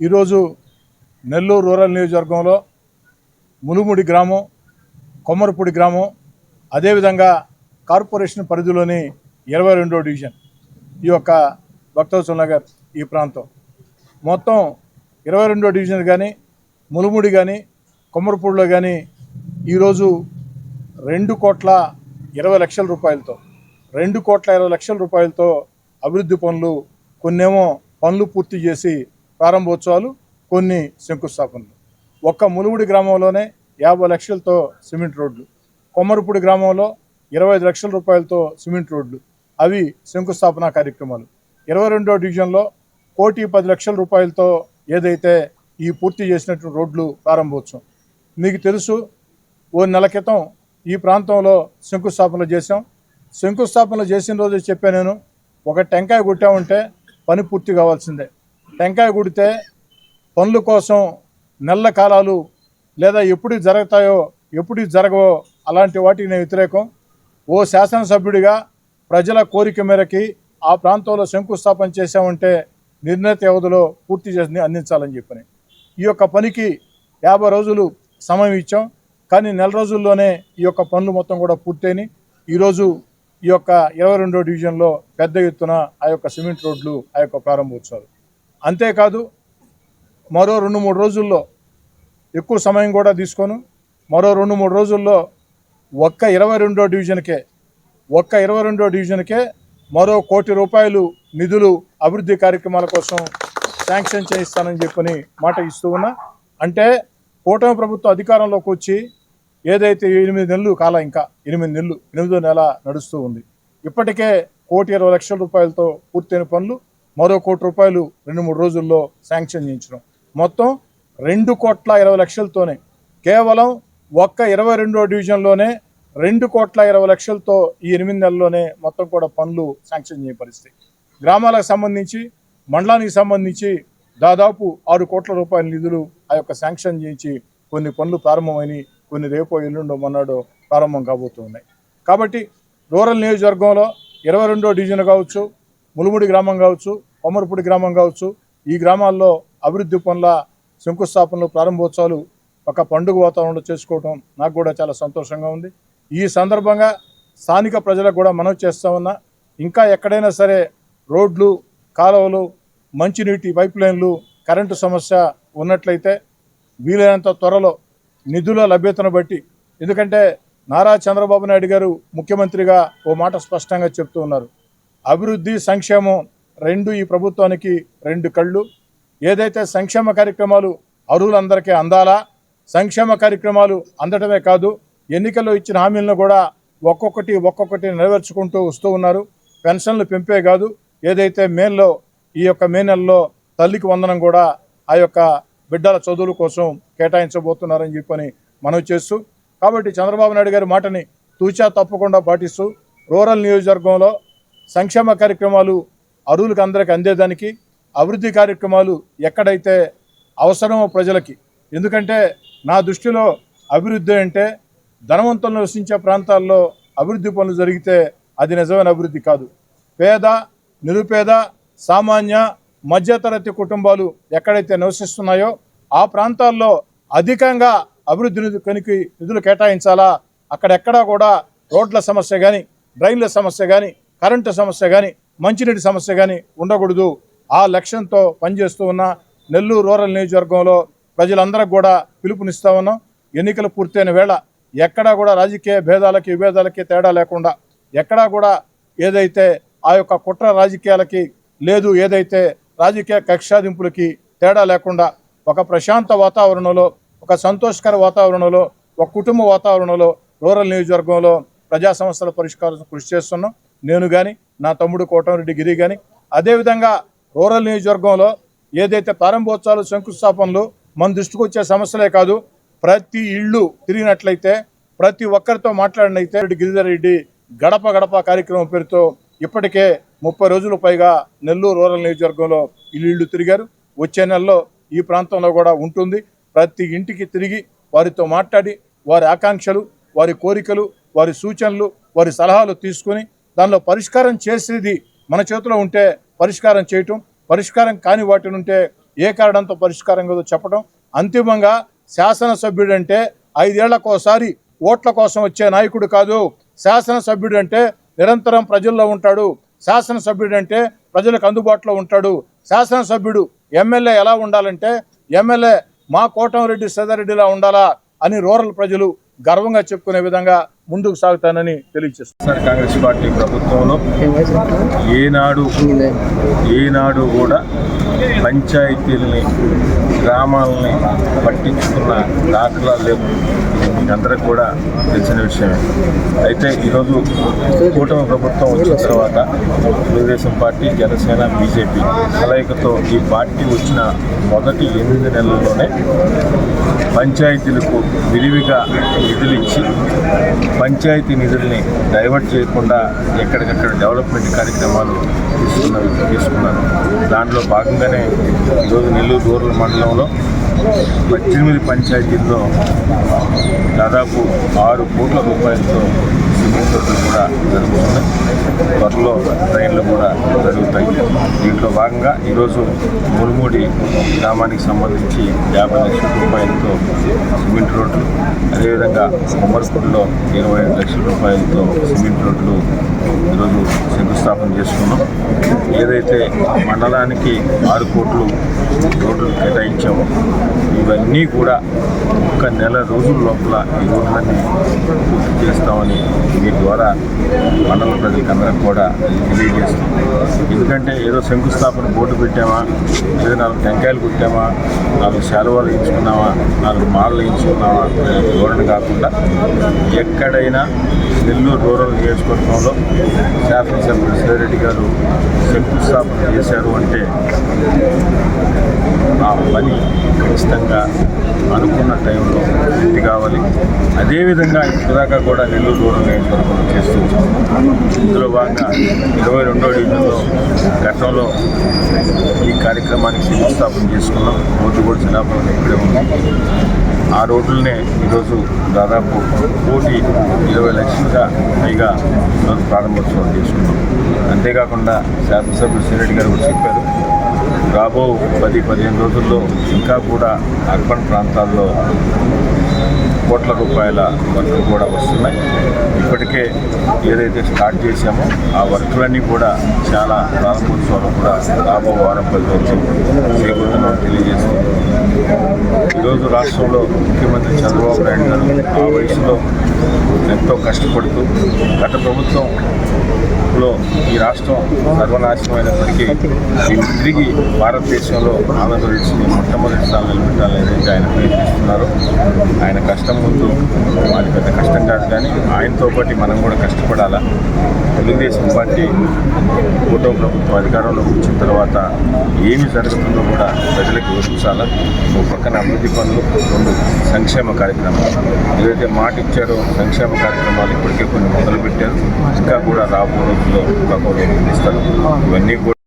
ఈరోజు నెల్లూరు రూరల్ నియోజకవర్గంలో ములుముడి గ్రామం కొమ్మరపూడి గ్రామం అదేవిధంగా కార్పొరేషన్ పరిధిలోని ఇరవై రెండో డివిజన్ ఈ యొక్క భక్తవత్సల నగర్ ఈ ప్రాంతం. మొత్తం ఇరవై రెండో డివిజన్ కానీ ములుముడి కానీ కొమ్మరపూడిలో కానీ ఈరోజు రెండు కోట్ల ఇరవై లక్షల రూపాయలతో రెండు కోట్ల ఇరవై లక్షల రూపాయలతో అభివృద్ధి పనులు కొన్నేమో పనులు పూర్తి చేసి ప్రారంభోత్సవాలు కొన్ని శంకుస్థాపనలు. ఒక్క ములుగుడి గ్రామంలోనే యాభై లక్షలతో సిమెంట్ రోడ్లు. కొమ్మరపూడి గ్రామంలో ఇరవై ఐదు లక్షల రూపాయలతో సిమెంట్ రోడ్లు. అవి శంకుస్థాపన కార్యక్రమాలు. ఇరవై రెండో డివిజన్లో కోటి పది లక్షల రూపాయలతో ఏదైతే ఈ పూర్తి చేసినటువంటి రోడ్లు ప్రారంభోత్సవం. మీకు తెలుసు ఓ నెల క్రితం ఈ ప్రాంతంలో శంకుస్థాపనలు చేశాం. శంకుస్థాపనలు చేసిన రోజు చెప్పాను నేను ఒక టెంకాయ కొట్టామంటే పని పూర్తి కావాల్సిందే. టెంకాయ కుడితే పనుల కోసం నెలల కాలాలు లేదా ఎప్పుడు జరుగుతాయో ఎప్పుడు జరగవో అలాంటి వాటికి నేను వ్యతిరేకం. ఓ శాసనసభ్యుడిగా ప్రజల కోరిక మేరకి ఆ ప్రాంతంలో శంకుస్థాపన చేశామంటే నిర్ణీత వ్యవధిలో పూర్తి చేసి అందించాలని చెప్పని. ఈ యొక్క పనికి యాభై రోజులు సమయం ఇచ్చాం. కానీ నెల రోజుల్లోనే ఈ యొక్క పనులు మొత్తం కూడా పూర్తయినాయి. ఈరోజు ఈ యొక్క ఇరవై రెండో డివిజన్లో పెద్ద ఎత్తున ఆ యొక్క సిమెంట్ రోడ్లు ఆ యొక్క ప్రారంభోత్సవాలు. అంతేకాదు మరో రెండు మూడు రోజుల్లో ఎక్కువ సమయం కూడా తీసుకోను. మరో రెండు మూడు రోజుల్లో ఒక్క ఇరవై రెండో డివిజన్కే ఒక్క ఇరవై రెండో డివిజన్కే మరో కోటి రూపాయలు నిధులు అభివృద్ధి కార్యక్రమాల కోసం శాంక్షన్ చేయిస్తానని చెప్పని మాట ఇస్తూ ఉన్నా. అంటే కూటమి ప్రభుత్వం అధికారంలోకి వచ్చి ఏదైతే ఎనిమిది నెలలు కాల ఇంకా ఎనిమిది నెలలు ఎనిమిదో నెల నడుస్తూ ఉంది. ఇప్పటికే కోటి ఇరవై లక్షల రూపాయలతో పూర్తయిన పనులు మరో కోటి రూపాయలు రెండు మూడు రోజుల్లో శాంక్షన్ చేయించడం. మొత్తం రెండు కోట్ల ఇరవై లక్షలతోనే కేవలం ఒక్క ఇరవై రెండో డివిజన్లోనే రెండు కోట్ల ఇరవై లక్షలతో ఈ ఎనిమిది నెలల్లోనే మొత్తం కూడా పనులు శాంక్షన్ చేయ పరిస్థితి. గ్రామాలకు సంబంధించి మండలానికి సంబంధించి దాదాపు ఆరు కోట్ల రూపాయల నిధులు ఆ యొక్క శాంక్షన్ చేయించి కొన్ని పనులు ప్రారంభమైనవి కొన్ని రేపో ఎల్లుండో మొన్నడో ప్రారంభం కాబోతున్నాయి. కాబట్టి రూరల్ నియోజకవర్గంలో ఇరవై రెండో డివిజన్ కావచ్చు ములుముడి గ్రామం కావచ్చు కొమరపూడి గ్రామం కావచ్చు. ఈ గ్రామాల్లో అభివృద్ధి పనుల శంకుస్థాపనలు ప్రారంభోత్సవాలు ఒక పండుగ వాతావరణంలో చేసుకోవడం నాకు కూడా చాలా సంతోషంగా ఉంది. ఈ సందర్భంగా స్థానిక ప్రజలకు కూడా మనం చేస్తామన్నా ఇంకా ఎక్కడైనా సరే రోడ్లు కాలువలు మంచినీటి పైప్ లైన్లు కరెంటు సమస్య ఉన్నట్లయితే వీలైనంత త్వరలో నిధుల లభ్యతను బట్టి ఎందుకంటే నారా చంద్రబాబు నాయుడు గారు ముఖ్యమంత్రిగా ఓ మాట స్పష్టంగా చెప్తూ ఉన్నారు. అభివృద్ధి సంక్షేమం రెండు ఈ ప్రభుత్వానికి రెండు కళ్ళు. ఏదైతే సంక్షేమ కార్యక్రమాలు అర్హులందరికీ అందాలా సంక్షేమ కార్యక్రమాలు అందటమే కాదు ఎన్నికల్లో ఇచ్చిన హామీలను కూడా ఒక్కొక్కటి ఒక్కొక్కటి నెరవేర్చుకుంటూ వస్తూ ఉన్నారు. పెన్షన్లు పెంపే కాదు ఏదైతే మేల్లో ఈ యొక్క మే నెలలో తల్లికి వందనం కూడా ఆ యొక్క బిడ్డల చదువుల కోసం కేటాయించబోతున్నారని చెప్పని మనవి చేస్తూ కాబట్టి చంద్రబాబు నాయుడు గారి మాటని తూచా తప్పకుండా పాటిస్తూ రూరల్ నియోజకవర్గంలో సంక్షేమ కార్యక్రమాలు అరువులకు అందరికి అందేదానికి అభివృద్ధి కార్యక్రమాలు ఎక్కడైతే అవసరమో ప్రజలకి. ఎందుకంటే నా దృష్టిలో అభివృద్ధి అంటే ధనవంతులు నివసించే ప్రాంతాల్లో అభివృద్ధి పనులు జరిగితే అది నిజమైన అభివృద్ధి కాదు. పేద నిరుపేద సామాన్య మధ్యతరగతి కుటుంబాలు ఎక్కడైతే నివసిస్తున్నాయో ఆ ప్రాంతాల్లో అధికంగా అభివృద్ధి కొనికి నిధులు కేటాయించాలా? అక్కడెక్కడా కూడా రోడ్ల సమస్య కానీ డ్రైన్ల సమస్య కానీ కరెంటు సమస్య కానీ మంచినీటి సమస్య కానీ ఉండకూడదు. ఆ లక్ష్యంతో పనిచేస్తూ ఉన్న నెల్లూరు రూరల్ నియోజకవర్గంలో ప్రజలందరికీ కూడా పిలుపునిస్తా ఉన్నాం. ఎన్నికలు పూర్తయిన వేళ ఎక్కడా కూడా రాజకీయ భేదాలకి విభేదాలకి తేడా లేకుండా ఎక్కడా కూడా ఏదైతే ఆ యొక్క కుట్ర రాజకీయాలకి లేదు ఏదైతే రాజకీయ కక్షాదింపులకి తేడా లేకుండా ఒక ప్రశాంత వాతావరణంలో ఒక సంతోషకర వాతావరణంలో ఒక కుటుంబ వాతావరణంలో రూరల్ నియోజకవర్గంలో ప్రజా సమస్యల పరిష్కారం కృషి చేస్తున్నాం. నేను కానీ నా తమ్ముడు కోటమిరెడ్డి గిరి కానీ అదేవిధంగా రూరల్ నియోజకవర్గంలో ఏదైతే ప్రారంభోత్సవాలు శంకుస్థాపనలు మన దృష్టికి వచ్చే సమస్యలే కాదు ప్రతి ఇళ్ళు తిరిగినట్లయితే ప్రతి ఒక్కరితో మాట్లాడినైతే గిరిధర్ రెడ్డి గడప గడప కార్యక్రమం పేరుతో ఇప్పటికే ముప్పై రోజుల పైగా నెల్లూరు రూరల్ నియోజకవర్గంలో ఇల్లు ఇళ్ళు తిరిగారు. వచ్చే నెలలో ఈ ప్రాంతంలో కూడా ఉంటుంది. ప్రతి ఇంటికి తిరిగి వారితో మాట్లాడి వారి ఆకాంక్షలు వారి కోరికలు వారి సూచనలు వారి సలహాలు తీసుకొని దానిలో పరిష్కారం చేసేది మన చేతిలో ఉంటే పరిష్కారం చేయటం పరిష్కారం కాని వాటిని ఉంటే ఏ కారణంతో పరిష్కారం కాదో చెప్పడం అంతిమంగా శాసనసభ్యుడు అంటే ఐదేళ్ళకోసారి ఓట్ల కోసం వచ్చే నాయకుడు కాదు. శాసనసభ్యుడు అంటే నిరంతరం ప్రజల్లో ఉంటాడు. శాసనసభ్యుడు అంటే ప్రజలకు అందుబాటులో ఉంటాడు. శాసనసభ్యుడు ఎమ్మెల్యే ఎలా ఉండాలంటే ఎమ్మెల్యే మా కోటంరెడ్డి సదారెడ్డిలా ఉండాలా అని రూరల్ ప్రజలు గర్వంగా చెప్పుకునే విధంగా ముందుకు సాగుతానని తెలియజేస్తున్నారు. కాంగ్రెస్ పార్టీ ప్రభుత్వంలో ఏనాడు ఏనాడు కూడా పంచాయతీలని గ్రామాలని పట్టించుకున్న దాఖలాలు లేవు. అందరికి కూడా తెలిసిన విషయమే. అయితే ఈరోజు కూటమి ప్రభుత్వం వచ్చిన తర్వాత తెలుగుదేశం పార్టీ జనసేన బీజేపీ కలయికతో ఈ పార్టీ వచ్చిన మొదటి ఎనిమిది నెలల్లోనే పంచాయతీలకు విరివిగా నిధులు ఇచ్చి పంచాయతీ నిధుల్ని డైవర్ట్ చేయకుండా ఎక్కడికక్కడ డెవలప్మెంట్ కార్యక్రమాలు తీసుకున్నారు తీసుకున్నారు. దాంట్లో భాగంగానే ఈరోజు నెల్లూరు రూరల్ మండలంలో పద్దెనిమిది పంచాయతీల్లో దాదాపు ఆరు కోట్ల రూపాయలతో సిమెంట్ రోడ్లు కూడా జరుగుతున్నాయి. త్వరలో ట్రైన్లు కూడా జరుగుతాయి. దీంట్లో భాగంగా ఈరోజు మురుమూడి గ్రామానికి సంబంధించి యాభై లక్షల రూపాయలతో సిమెంట్ రోడ్లు అదేవిధంగా కొమ్మర్పూడిలో ఇరవై ఐదు లక్షల రూపాయలతో సిమెంట్ రోడ్లు ఈరోజు శంకుస్థాపన చేసుకున్నాం. ఏదైతే మండలానికి ఆరు కోట్లు రోడ్లు కేటాయించామో ఇవన్నీ కూడా ఒక నెల రోజుల లోపల ఈ రోడ్లన్నీ పూర్తి చేస్తామని వీటి ద్వారా మండల ప్రజలకు అందరికి కూడా తెలియజేస్తుంది ఎందుకంటే ఏదో శంకుస్థాపన బోర్డు పెట్టామా లేదా నాలుగు టెంకాయలు కుట్టామా నాలుగు శాలువాలు వేయించుకున్నామా నాలుగు మాలలు వేయించుకున్నామా ధోరణి కాకుండా ఎక్కడైనా నెల్లూరు రూరల్ నియోజకవర్గంలో శాసనసభ్యులు శ్రీరెడ్డి గారు శంకుస్థాపన చేశారు అంటే ఆ పని ఖచ్చితంగా అనుకున్న టైంలో పూర్తి కావాలి. అదేవిధంగా ఇప్పటిదాకా కూడా నెల్లూరు రూరల్ నియోజకవర్గంలో చేస్తూ ఇందులో భాగంగా ఇరవై రెండో డివిజన్లో గతంలో ఈ కార్యక్రమానికి శంకుస్థాపన చేసుకున్నాం. రోడ్డు కూడా శిలాఫలం ఇక్కడే ఉంది. ఆ రోడ్లనే ఈరోజు దాదాపు కోటి ఇరవై లక్షలుగా పైగా ఈరోజు ప్రారంభోత్సవం చేసుకున్నాం. అంతేకాకుండా శాసనసభ్యులు శ్రీరెడ్డి గారు కూడా చెప్పారు రాబో పది పదిహేను రోజుల్లో ఇంకా కూడా అర్బన్ ప్రాంతాల్లో కోట్ల రూపాయల వర్కులు కూడా వస్తున్నాయి. ఇప్పటికే ఏదైతే స్టార్ట్ చేశామో ఆ వర్కులన్నీ కూడా చాలా ప్రారంభోత్సవాలు కూడా రాబో వారం పది రోజులు చేకూరుతున్నామని తెలియజేస్తుంది ఈరోజు రాష్ట్రంలో ముఖ్యమంత్రి చంద్రబాబు నాయుడు గారు ఆ వయసులో ఎంతో కష్టపడుతూ గత ప్రభుత్వంలో ఈ రాష్ట్రం సర్వనాశనమైనప్పటికీ దీన్ని తిరిగి భారతదేశంలో ఆంధ్రప్రదేశ్ని మొట్టమొదటి స్థానం నిలబెట్టాలని ఆయన ప్రయత్నిస్తున్నారు. ఆయన కష్టం ముందు అది పెద్ద కష్టం కాదు కానీ ఆయనతో పాటు మనం కూడా కష్టపడాలా? తెలుగుదేశం పార్టీ కూటమి ప్రభుత్వం అధికారంలో వచ్చిన తర్వాత ఏమి జరుగుతుందో కూడా ప్రజలకు వివరించాలా? ఒక పక్కన అభివృద్ధి పనులు రెండు సంక్షేమ కార్యక్రమాలు. ఏదైతే మాట ఇచ్చారో సంక్షేమ కార్యక్రమాలు ఇప్పటికే కొన్ని మొదలుపెట్టారు. ఇంకా కూడా రాబో రోజుల్లో ఇవన్నీ కూడా